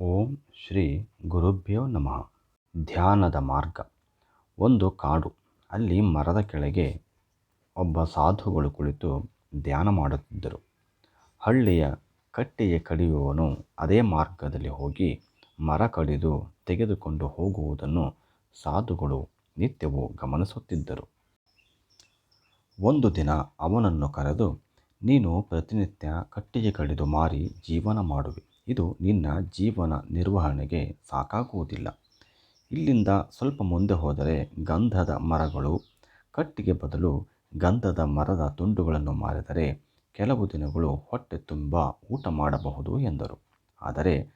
ಓಂ ಶ್ರೀ ಗುರುಭ್ಯೋ ನಮಃ. ಧ್ಯಾನದ ಮಾರ್ಗ. ಒಂದು ಕಾಡು. ಅಲ್ಲಿ ಮರದ ಕೆಳಗೆ ಒಬ್ಬ ಸಾಧುಗಳು ಕುಳಿತು ಧ್ಯಾನ ಮಾಡುತ್ತಿದ್ದರು. ಹಳ್ಳಿಯ ಕಟ್ಟೆಯ ಕಡಿಯುವವನು ಅದೇ ಮಾರ್ಗದಲ್ಲಿ ಹೋಗಿ ಮರ ಕಡಿದು ತೆಗೆದುಕೊಂಡು ಹೋಗುವುದನ್ನು ಸಾಧುಗಳು ನಿತ್ಯವೂ ಗಮನಿಸುತ್ತಿದ್ದರು. ಒಂದು ದಿನ ಅವನನ್ನು ಕರೆದು, ನೀನು ಪ್ರತಿನಿತ್ಯ ಕಟ್ಟಿಗೆ ಕಡಿದು ಮಾರಿ ಜೀವನ ಮಾಡುವೆ. ಇದು ನಿನ್ನ ಜೀವನ ನಿರ್ವಹಣೆಗೆ ಸಾಕಾಗುವುದಿಲ್ಲ. ಇಲ್ಲಿಂದ ಸ್ವಲ್ಪ ಮುಂದೆ ಹೋದರೆ ಗಂಧದ ಮರಗಳು, ಕಟ್ಟಿಗೆ ಬದಲು ಗಂಧದ ಮರದ ತುಂಡುಗಳನ್ನು ಮಾರಿದರೆ ಕೆಲವು ದಿನಗಳು ಹೊಟ್ಟೆ ತುಂಬ ಊಟ ಮಾಡಬಹುದು ಎಂದರು. ಆದರೆ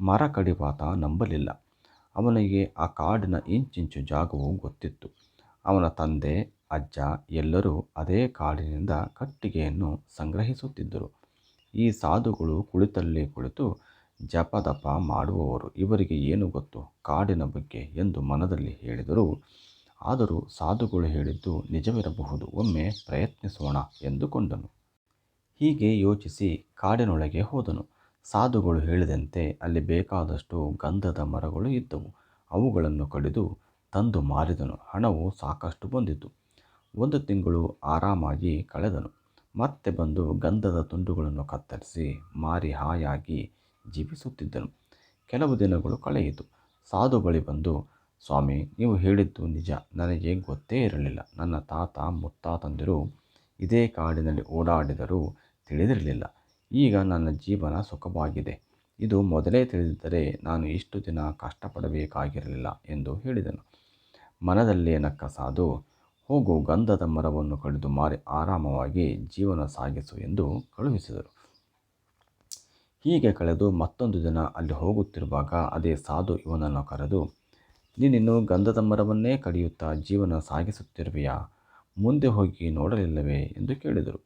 ಮರ ಕಡಿವಾತ ನಂಬಲಿಲ್ಲ. ಅವನಿಗೆ ಆ ಕಾಡಿನ ಇಂಚಿಂಚು ಜಾಗವು ಗೊತ್ತಿತ್ತು. ಅವನ ತಂದೆ, ಅಜ್ಜ ಎಲ್ಲರೂ ಅದೇ ಕಾಡಿನಿಂದ ಕಟ್ಟಿಗೆಯನ್ನು ಸಂಗ್ರಹಿಸುತ್ತಿದ್ದರು. ಈ ಸಾಧುಗಳು ಕುಳಿತಲ್ಲೇ ಕುಳಿತು ಜಪದಪ ಮಾಡುವವರು. ಇವರಿಗೆ ಏನು ಗೊತ್ತು? ಕಾಡಿನ ಬಗ್ಗೆ ಎಂದು ಮನದಲ್ಲಿ ಹೇಳಿದರು. ಆದರೂ ಸಾಧುಗಳು ಹೇಳಿದ್ದು ನಿಜವಿರಬಹುದು. ಒಮ್ಮೆ ಪ್ರಯತ್ನಿಸೋಣ ಎಂದುಕೊಂಡನು. ಹೀಗೆ ಯೋಚಿಸಿ ಕಾಡಿನೊಳಗೆ ಹೋದನು. ಸಾಧುಗಳು ಹೇಳಿದಂತೆ ಅಲ್ಲಿ ಬೇಕಾದಷ್ಟು ಗಂಧದ ಮರಗಳು ಇದ್ದವು. ಅವುಗಳನ್ನು ಕಡಿದು ತಂದು ಮಾರಿದನು. ಹಣವು ಸಾಕಷ್ಟು ಬಂದಿತು. ಒಂದು ತಿಂಗಳು ಆರಾಮಾಗಿ ಕಳೆದನು. ಮತ್ತೆ ಬಂದು ಗಂಧದ ತುಂಡುಗಳನ್ನು ಕತ್ತರಿಸಿ ಮಾರಿ ಹಾಯಾಗಿ ಜೀವಿಸುತ್ತಿದ್ದನು. ಕೆಲವು ದಿನಗಳು ಕಳೆಯಿತು. ಸಾಧು ಬಳಿ ಬಂದು, ಸ್ವಾಮಿ, ನೀವು ಹೇಳಿದ್ದು ನಿಜ. ನನಗೆ ಗೊತ್ತೇ ಇರಲಿಲ್ಲ. ನನ್ನ ತಾತ ಮುತ್ತಾತಂದಿರು ಇದೇ ಕಾಡಿನಲ್ಲಿ ಓಡಾಡಿದರೂ ತಿಳಿದಿರಲಿಲ್ಲ. ಈಗ ನನ್ನ ಜೀವನ ಸುಖವಾಗಿದೆ. ಇದು ಮೊದಲೇ ತಿಳಿದಿದ್ದರೆ ನಾನು ಇಷ್ಟು ದಿನ ಕಷ್ಟಪಡಬೇಕಾಗಿರಲಿಲ್ಲ ಎಂದು ಹೇಳಿದನು. ಮನದಲ್ಲೇ ನಕ್ಕ ಸಾಧು ಹೋಗು ಗಂಧದ ಮರವನ್ನು ಕಡಿದು ಮಾರಿ ಆರಾಮವಾಗಿ ಜೀವನ ಸಾಗಿಸು ಎಂದು ಕಳುಹಿಸಿದರು. ಹೀಗೆ ಕಳೆದು ಮತ್ತೊಂದು ದಿನ ಅಲ್ಲಿ ಹೋಗುತ್ತಿರುವಾಗ ಅದೇ ಸಾಧು ಇವನನ್ನು ಕರೆದು, ನೀನಿನ್ನು ಗಂಧದ ಮರವನ್ನೇ ಕಡಿಯುತ್ತಾ ಜೀವನ ಸಾಗಿಸುತ್ತಿರುವೆಯಾ? ಮುಂದೆ ಹೋಗಿ ನೋಡಲಿಲ್ಲವೇ? ಎಂದು ಕೇಳಿದರು.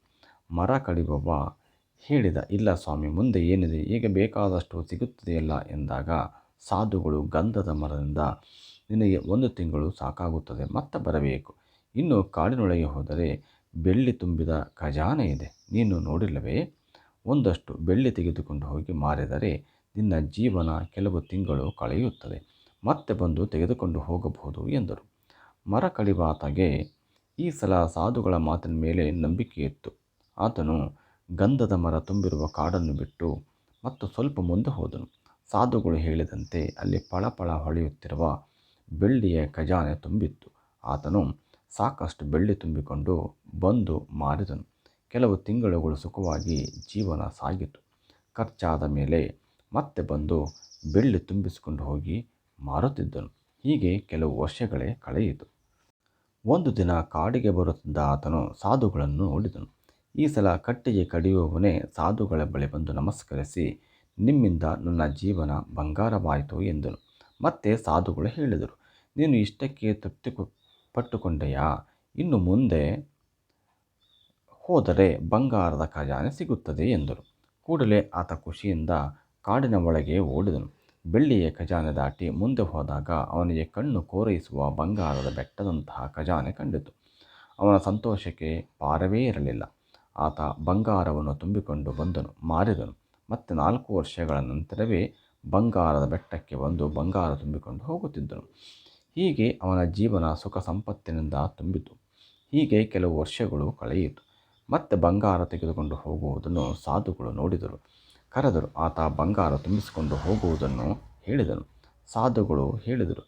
ಮರ ಕಡಿಯುವವ? ಹೇಳಿದ. ಇಲ್ಲ ಸ್ವಾಮಿ, ಮುಂದೆ ಏನಿದೆ? ಈಗ ಬೇಕಾದಷ್ಟು ಸಿಗುತ್ತದೆಯಲ್ಲ? ಎಂದಾಗ ಸಾಧುಗಳು ಗಂಧದ ಮರದಿಂದ, ನಿನಗೆ ಒಂದು ತಿಂಗಳು ಸಾಕಾಗುತ್ತದೆ, ಮತ್ತೆ ಬರಬೇಕು. ಇನ್ನು ಕಾಡಿನೊಳಗೆ ಹೋದರೆ ಬೆಳ್ಳಿ ತುಂಬಿದ ಖಜಾನೆ ಇದೆ. ನೀನು ನೋಡಿಲ್ಲವೇ? ಒಂದಷ್ಟು ಬೆಳ್ಳಿ ತೆಗೆದುಕೊಂಡು ಹೋಗಿ ಮಾರಿದರೆ ನಿನ್ನ ಜೀವನ ಕೆಲವು ತಿಂಗಳು ಕಳೆಯುತ್ತದೆ. ಮತ್ತೆ ಬಂದು ತೆಗೆದುಕೊಂಡು ಹೋಗಬಹುದು ಎಂದರು. ಮರ ಕಡಿವಾತಗೆ ಈ ಸಲ ಸಾಧುಗಳ ಮಾತಿನ ಮೇಲೆ ನಂಬಿಕೆ ಇತ್ತು. ಆತನು ಗಂಧದ ಮರ ತುಂಬಿರುವ ಕಾಡನ್ನು ಬಿಟ್ಟು ಮತ್ತು ಸ್ವಲ್ಪ ಮುಂದೆ ಹೋದನು. ಸಾಧುಗಳು ಹೇಳಿದಂತೆ ಅಲ್ಲಿ ಪಳಪಳ ಹೊಳೆಯುತ್ತಿರುವ ಬೆಳ್ಳಿಯ ಖಜಾನೆ ತುಂಬಿತ್ತು. ಆತನು ಸಾಕಷ್ಟು ಬೆಳ್ಳಿ ತುಂಬಿಕೊಂಡು ಬಂದು ಮಾರಿದನು. ಕೆಲವು ತಿಂಗಳುಗಳು ಸುಖವಾಗಿ ಜೀವನ ಸಾಗಿತು. ಖರ್ಚಾದ ಮೇಲೆ ಮತ್ತೆ ಬಂದು ಬೆಳ್ಳಿ ತುಂಬಿಸಿಕೊಂಡು ಹೋಗಿ ಮಾರುತ್ತಿದ್ದನು. ಹೀಗೆ ಕೆಲವು ವರ್ಷಗಳೇ ಕಳೆಯಿತು. ಒಂದು ದಿನ ಕಾಡಿಗೆ ಬರುತ್ತಿದ್ದ ಆತನು ಸಾಧುಗಳನ್ನು ನೋಡಿದನು. ಈ ಸಲ ಕಟ್ಟಿಗೆ ಕಡಿಯುವವನೇ ಸಾಧುಗಳ ಬಳಿ ಬಂದು ನಮಸ್ಕರಿಸಿ, ನಿಮ್ಮಿಂದ ನನ್ನ ಜೀವನ ಬಂಗಾರವಾಯಿತು ಎಂದನು. ಮತ್ತೆ ಸಾಧುಗಳು ಹೇಳಿದರು, ನೀನು ಇಷ್ಟಕ್ಕೆ ತೃಪ್ತಿ ಪಟ್ಟುಕೊಂಡೆಯಾ? ಇನ್ನು ಮುಂದೆ ಹೋದರೆ ಬಂಗಾರದ ಖಜಾನೆ ಸಿಗುತ್ತದೆ ಎಂದರು. ಕೂಡಲೇ ಆತ ಖುಷಿಯಿಂದ ಕಾಡಿನ ಒಳಗೆ ಓಡಿದನು. ಬೆಳ್ಳಿಯ ಖಜಾನೆ ದಾಟಿ ಮುಂದೆ ಹೋದಾಗ ಅವನಿಗೆ ಕಣ್ಣು ಕೋರೈಸುವ ಬಂಗಾರದ ಬೆಟ್ಟದಂತಹ ಖಜಾನೆ ಕಂಡಿತು. ಅವನ ಸಂತೋಷಕ್ಕೆ ಪಾರವೇ ಇರಲಿಲ್ಲ. ಆತ ಬಂಗಾರವನ್ನು ತುಂಬಿಕೊಂಡು ಬಂದನು, ಮಾರಿದನು. ಮತ್ತೆ ನಾಲ್ಕು ವರ್ಷಗಳ ನಂತರವೇ ಬಂಗಾರದ ಬೆಟ್ಟಕ್ಕೆ ಬಂದು ಬಂಗಾರ ತುಂಬಿಕೊಂಡು ಹೋಗುತ್ತಿದ್ದನು. ಹೀಗೆ ಅವನ ಜೀವನ ಸುಖ ಸಂಪತ್ತಿನಿಂದ ತುಂಬಿತು. ಹೀಗೆ ಕೆಲವು ವರ್ಷಗಳು ಕಳೆಯಿತು. ಮತ್ತೆ ಬಂಗಾರ ತೆಗೆದುಕೊಂಡು ಹೋಗುವುದನ್ನು ಸಾಧುಗಳು ನೋಡಿದರು. ಕರೆದರು, ಆತ ಬಂಗಾರ ತುಂಬಿಸಿಕೊಂಡು ಹೋಗುವುದನ್ನು ಹೇಳಿದನು. ಸಾಧುಗಳು ಹೇಳಿದರು,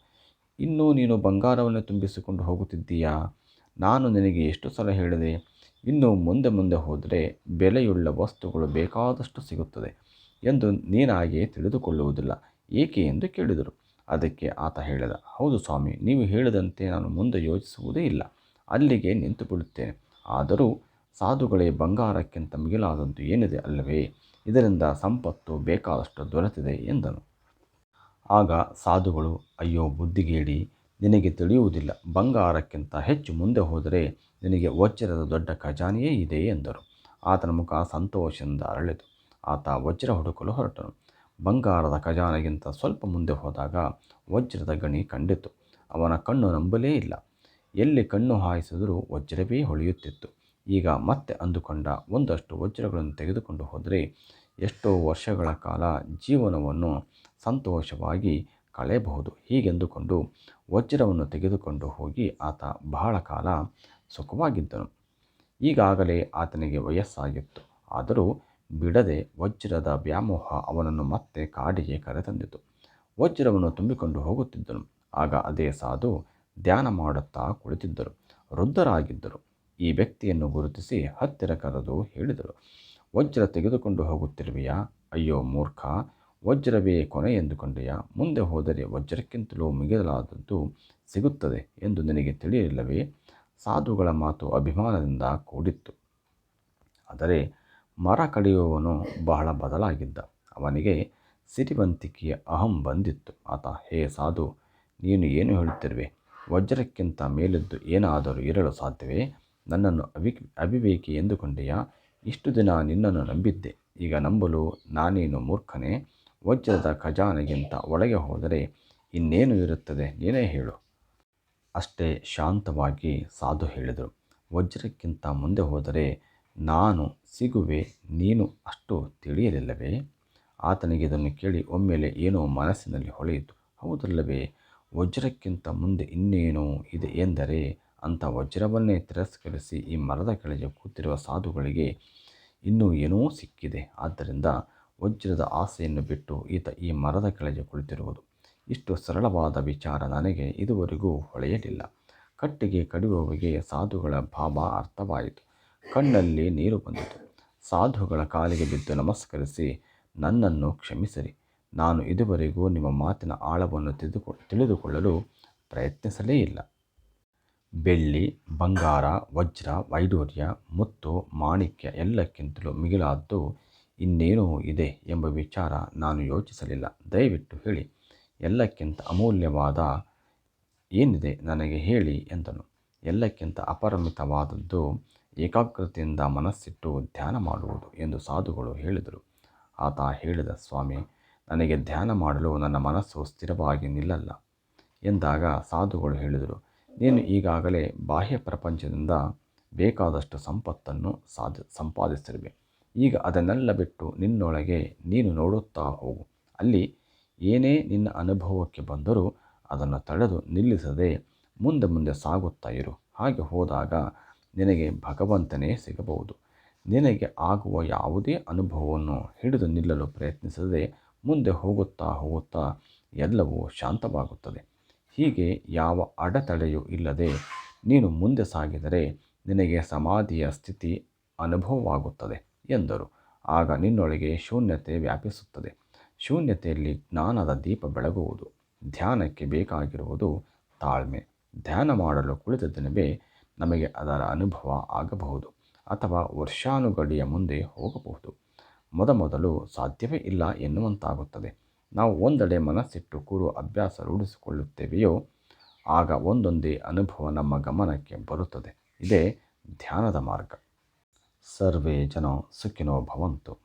ಇನ್ನೂ ನೀನು ಬಂಗಾರವನ್ನು ತುಂಬಿಸಿಕೊಂಡು ಹೋಗುತ್ತಿದ್ದೀಯಾ? ನಾನು ನಿನಗೆ ಎಷ್ಟು ಸಲ ಹೇಳಿದೆ, ಇನ್ನು ಮುಂದೆ ಮುಂದೆ ಹೋದರೆ ಬೆಲೆಯುಳ್ಳ ವಸ್ತುಗಳು ಬೇಕಾದಷ್ಟು ಸಿಗುತ್ತದೆ ಎಂದು ನೀನಾಗೆ ತಿಳಿದುಕೊಳ್ಳುವುದಿಲ್ಲ. ಏಕೆ? ಎಂದು ಕೇಳಿದರು. ಅದಕ್ಕೆ ಆತ ಹೇಳಿದ, ಹೌದು ಸ್ವಾಮಿ, ನೀವು ಹೇಳಿದಂತೆ ನಾನು ಮುಂದೆ ಯೋಚಿಸುವುದೇ ಇಲ್ಲ. ಅಲ್ಲಿಗೆ ನಿಂತು ಬಿಡುತ್ತೇನೆ. ಆದರೂ ಸಾಧುಗಳೇ ಬಂಗಾರಕ್ಕಿಂತ ಮಿಗಿಲಾದದ್ದು ಏನಿದೆ ಅಲ್ಲವೇ? ಇದರಿಂದ ಸಂಪತ್ತು ಬೇಕಾದಷ್ಟು ದೊರೆತಿದೆ ಎಂದನು. ಆಗ ಸಾಧುಗಳು, ಅಯ್ಯೋ, ಬುದ್ಧಿಗೇಡಿ, ನಿನಗೆ ತಿಳಿಯುವುದಿಲ್ಲ. ಬಂಗಾರಕ್ಕಿಂತ ಹೆಚ್ಚು ಮುಂದೆ ಹೋದರೆ ನಿನಗೆ ವಜ್ರದ ದೊಡ್ಡ ಖಜಾನೆಯೇ ಇದೆ ಎಂದರು. ಆತನ ಮುಖ ಸಂತೋಷದಿಂದ ಅರಳಿತು. ಆತ ವಜ್ರ ಹುಡುಕಲು ಹೊರಟನು. ಬಂಗಾರದ ಖಜಾನೆಗಿಂತ ಸ್ವಲ್ಪ ಮುಂದೆ ಹೋದಾಗ ವಜ್ರದ ಗಣಿ ಕಂಡಿತು. ಅವನ ಕಣ್ಣು ನಂಬಲೇ ಇಲ್ಲ. ಎಲ್ಲಿ ಕಣ್ಣು ಹಾಯಿಸಿದರೂ ವಜ್ರವೇ ಹೊಳೆಯುತ್ತಿತ್ತು. ಈಗ ಮತ್ತೆ ಅಂದುಕೊಂಡ ಒಂದಷ್ಟು ವಜ್ರಗಳನ್ನು ತೆಗೆದುಕೊಂಡು ಹೋದರೆ ಎಷ್ಟೋ ವರ್ಷಗಳ ಕಾಲ ಜೀವನವನ್ನು ಸಂತೋಷವಾಗಿ ಕಳೆಯಬಹುದು. ಹೀಗೆಂದುಕೊಂಡು ವಜ್ರವನ್ನು ತೆಗೆದುಕೊಂಡು ಹೋಗಿ ಆತ ಬಹಳ ಕಾಲ ಸುಖವಾಗಿದ್ದನು. ಈಗಾಗಲೇ ಆತನಿಗೆ ವಯಸ್ಸಾಗಿತ್ತು. ಆದರೂ ಬಿಡದೆ ವಜ್ರದ ವ್ಯಾಮೋಹ ಅವನನ್ನು ಮತ್ತೆ ಕಾಡಿಗೆ ಕರೆತಂದಿತು. ವಜ್ರವನ್ನು ತುಂಬಿಕೊಂಡು ಹೋಗುತ್ತಿದ್ದನು. ಆಗ ಅದೇ ಸಾಧು ಧ್ಯಾನ ಮಾಡುತ್ತಾ ಕುಳಿತಿದ್ದರು. ವೃದ್ಧರಾಗಿದ್ದರು. ಈ ವ್ಯಕ್ತಿಯನ್ನು ಗುರುತಿಸಿ ಹತ್ತಿರ ಕರೆದು ಹೇಳಿದರು, ವಜ್ರ ತೆಗೆದುಕೊಂಡು ಹೋಗುತ್ತಿರುವೆಯಾ? ಅಯ್ಯೋ ಮೂರ್ಖ! ವಜ್ರವೇ ಕೊನೆ ಎಂದುಕೊಂಡೆಯಾ? ಮುಂದೆ ಹೋದರೆ ವಜ್ರಕ್ಕಿಂತಲೂ ಮಿಗಿಲಾದದ್ದು ಸಿಗುತ್ತದೆ ಎಂದು ನಿನಗೆ ತಿಳಿಯಲಿಲ್ಲವೇ? ಸಾಧುಗಳ ಮಾತು ಅಭಿಮಾನದಿಂದ ಕೂಡಿತ್ತು. ಆದರೆ ಮರ ಕಡಿಯುವವನು ಬಹಳ ಬದಲಾಗಿದ್ದ. ಅವನಿಗೆ ಸಿರಿವಂತಿಕೆಯ ಅಹಂ ಬಂದಿತ್ತು. ಆತ, ಹೇ ಸಾಧು, ನೀನು ಏನು ಹೇಳುತ್ತಿರುವೆ? ವಜ್ರಕ್ಕಿಂತ ಮೇಲಿದ್ದು ಏನಾದರೂ ಇರಲು ಸಾಧ್ಯವೇ? ನನ್ನನ್ನು ಅವಿ, ಅವಿವೇಕಿ ಎಂದುಕೊಂಡೆಯಾ? ಇಷ್ಟು ದಿನ ನಿನ್ನನ್ನು ನಂಬಿದ್ದೆ. ಈಗ ನಂಬಲು ನಾನೇನು ಮೂರ್ಖನೇ? ವಜ್ರದ ಖಜಾನೆಗಿಂತ ಒಳಗೆ ಹೋದರೆ ಇನ್ನೇನು ಇರುತ್ತದೆ? ನೀನೇ ಹೇಳು. ಅಷ್ಟೇ ಶಾಂತವಾಗಿ ಸಾಧು ಹೇಳಿದರು. ವಜ್ರಕ್ಕಿಂತ ಮುಂದೆ ಹೋದರೆ ನಾನು ಸಿಗುವೆ, ನೀನು ಅಷ್ಟು ತಿಳಿಯಲಿಲ್ಲವೇ? ಆತನಿಗೆ ಇದನ್ನು ಕೇಳಿ ಒಮ್ಮೆಲೆ ಏನೋ ಮನಸ್ಸಿನಲ್ಲಿ ಹೊಳೆಯಿತು. ಹೌದಲ್ಲವೇ, ವಜ್ರಕ್ಕಿಂತ ಮುಂದೆ ಇನ್ನೇನೋ ಇದೆ ಎಂದರೆ, ಅಂಥ ವಜ್ರವನ್ನೇ ತಿರಸ್ಕರಿಸಿ ಈ ಮರದ ಕೆಳಗೆ ಕೂತಿರುವ ಸಾಧುಗಳಿಗೆ ಇನ್ನೂ ಏನೋ ಸಿಕ್ಕಿದೆ. ಆದ್ದರಿಂದ ವಜ್ರದ ಆಸೆಯನ್ನು ಬಿಟ್ಟು ಈತ ಈ ಮರದ ಕೆಳಗೆ ಕುಳಿತಿರುವುದು. ಇಷ್ಟು ಸರಳವಾದ ವಿಚಾರ ನನಗೆ ಇದುವರೆಗೂ ಹೊಳೆಯಲಿಲ್ಲ. ಕಟ್ಟಿಗೆ ಕಡಿಯುವವರಿಗೆ ಸಾಧುಗಳ ಭಾವ ಅರ್ಥವಾಯಿತು. ಕಣ್ಣಲ್ಲಿ ನೀರು ಬಂದಿತು. ಸಾಧುಗಳ ಕಾಲಿಗೆ ಬಿದ್ದು ನಮಸ್ಕರಿಸಿ, ನನ್ನನ್ನು ಕ್ಷಮಿಸಿರಿ. ನಾನು ಇದುವರೆಗೂ ನಿಮ್ಮ ಮಾತಿನ ಆಳವನ್ನು ತಿಳಿದುಕೊ, ತಿಳಿದುಕೊಳ್ಳಲು ಪ್ರಯತ್ನಿಸಲೇ ಇಲ್ಲ. ಬೆಳ್ಳಿ, ಬಂಗಾರ, ವಜ್ರ, ವೈಡೂರ್ಯ, ಮುತ್ತು, ಮಾಣಿಕ್ಯ ಎಲ್ಲಕ್ಕಿಂತಲೂ ಮಿಗಿಲಾದ್ದು ಇನ್ನೇನೂ ಇದೆ ಎಂಬ ವಿಚಾರ ನಾನು ಯೋಚಿಸಲಿಲ್ಲ. ದಯವಿಟ್ಟು ಹೇಳಿ, ಎಲ್ಲಕ್ಕಿಂತ ಅಮೂಲ್ಯವಾದ ಏನಿದೆ ನನಗೆ ಹೇಳಿ ಎಂದನು. ಎಲ್ಲಕ್ಕಿಂತ ಅಪರಿಮಿತವಾದದ್ದು ಏಕಾಗ್ರತೆಯಿಂದ ಮನಸ್ಸಿಟ್ಟು ಧ್ಯಾನ ಮಾಡುವುದು ಎಂದು ಸಾಧುಗಳು ಹೇಳಿದರು. ಆತ ಹೇಳಿದ, ಸ್ವಾಮಿ, ನನಗೆ ಧ್ಯಾನ ಮಾಡಲು ನನ್ನ ಮನಸ್ಸು ಸ್ಥಿರವಾಗಿ ನಿಲ್ಲಲ್ಲ ಎಂದಾಗ ಸಾಧುಗಳು ಹೇಳಿದರು, ನೀನು ಈಗಾಗಲೇ ಬಾಹ್ಯ ಪ್ರಪಂಚದಿಂದ ಬೇಕಾದಷ್ಟು ಸಂಪತ್ತನ್ನು ಸಾಧ, ಸಂಪಾದಿಸಿರುವೆ. ಈಗ ಅದನ್ನೆಲ್ಲ ಬಿಟ್ಟು ನಿನ್ನೊಳಗೆ ನೀನು ನೋಡುತ್ತಾ ಹೋಗು. ಅಲ್ಲಿ ಏನೇ ನಿನ್ನ ಅನುಭವಕ್ಕೆ ಬಂದರೂ ಅದನ್ನು ತಡೆದು ನಿಲ್ಲಿಸದೆ ಮುಂದೆ ಮುಂದೆ ಸಾಗುತ್ತಾ ಇರು. ಹಾಗೆ ಹೋದಾಗ ನಿನಗೆ ಭಗವಂತನೇ ಸಿಗಬಹುದು. ನಿನಗೆ ಆಗುವ ಯಾವುದೇ ಅನುಭವವನ್ನು ಹಿಡಿದು ನಿಲ್ಲಲು ಪ್ರಯತ್ನಿಸದೆ ಮುಂದೆ ಹೋಗುತ್ತಾ ಹೋಗುತ್ತಾ ಎಲ್ಲವೂ ಶಾಂತವಾಗುತ್ತದೆ. ಹೀಗೆ ಯಾವ ಅಡೆತಡೆಯೂ ಇಲ್ಲದೆ ನೀನು ಮುಂದೆ ಸಾಗಿದರೆ ನಿನಗೆ ಸಮಾಧಿಯ ಸ್ಥಿತಿ ಅನುಭವವಾಗುತ್ತದೆ ಎಂದರು. ಆಗ ನಿನ್ನೊಳಗೆ ಶೂನ್ಯತೆ ವ್ಯಾಪಿಸುತ್ತದೆ. ಶೂನ್ಯತೆಯಲ್ಲಿ ಜ್ಞಾನದ ದೀಪ ಬೆಳಗುವುದು, ಧ್ಯಾನಕ್ಕೆ ಬೇಕಾಗಿರುವುದು ತಾಳ್ಮೆ. ಧ್ಯಾನ ಮಾಡಲು ಕುಳಿತ ದಿನವೇ ನಮಗೆ ಅದರ ಅನುಭವ ಆಗಬಹುದು ಅಥವಾ ವರ್ಷಾನುಗಡಿಯ ಮುಂದೆ ಹೋಗಬಹುದು. ಮೊದಮೊದಲು ಸಾಧ್ಯವೇ ಇಲ್ಲ ಎನ್ನುವಂತಾಗುತ್ತದೆ. ನಾವು ಒಂದೆಡೆ ಮನಸ್ಸಿಟ್ಟು ಕೂರುವ ಅಭ್ಯಾಸ ರೂಢಿಸಿಕೊಳ್ಳುತ್ತೇವೆಯೋ, ಆಗ ಒಂದೊಂದೇ ಅನುಭವ ನಮ್ಮ ಗಮನಕ್ಕೆ ಬರುತ್ತದೆ. ಇದೇ ಧ್ಯಾನದ ಮಾರ್ಗ. ಸರ್ವೇ ಜನ ಸುಖಿನೋ ಭವಂತು.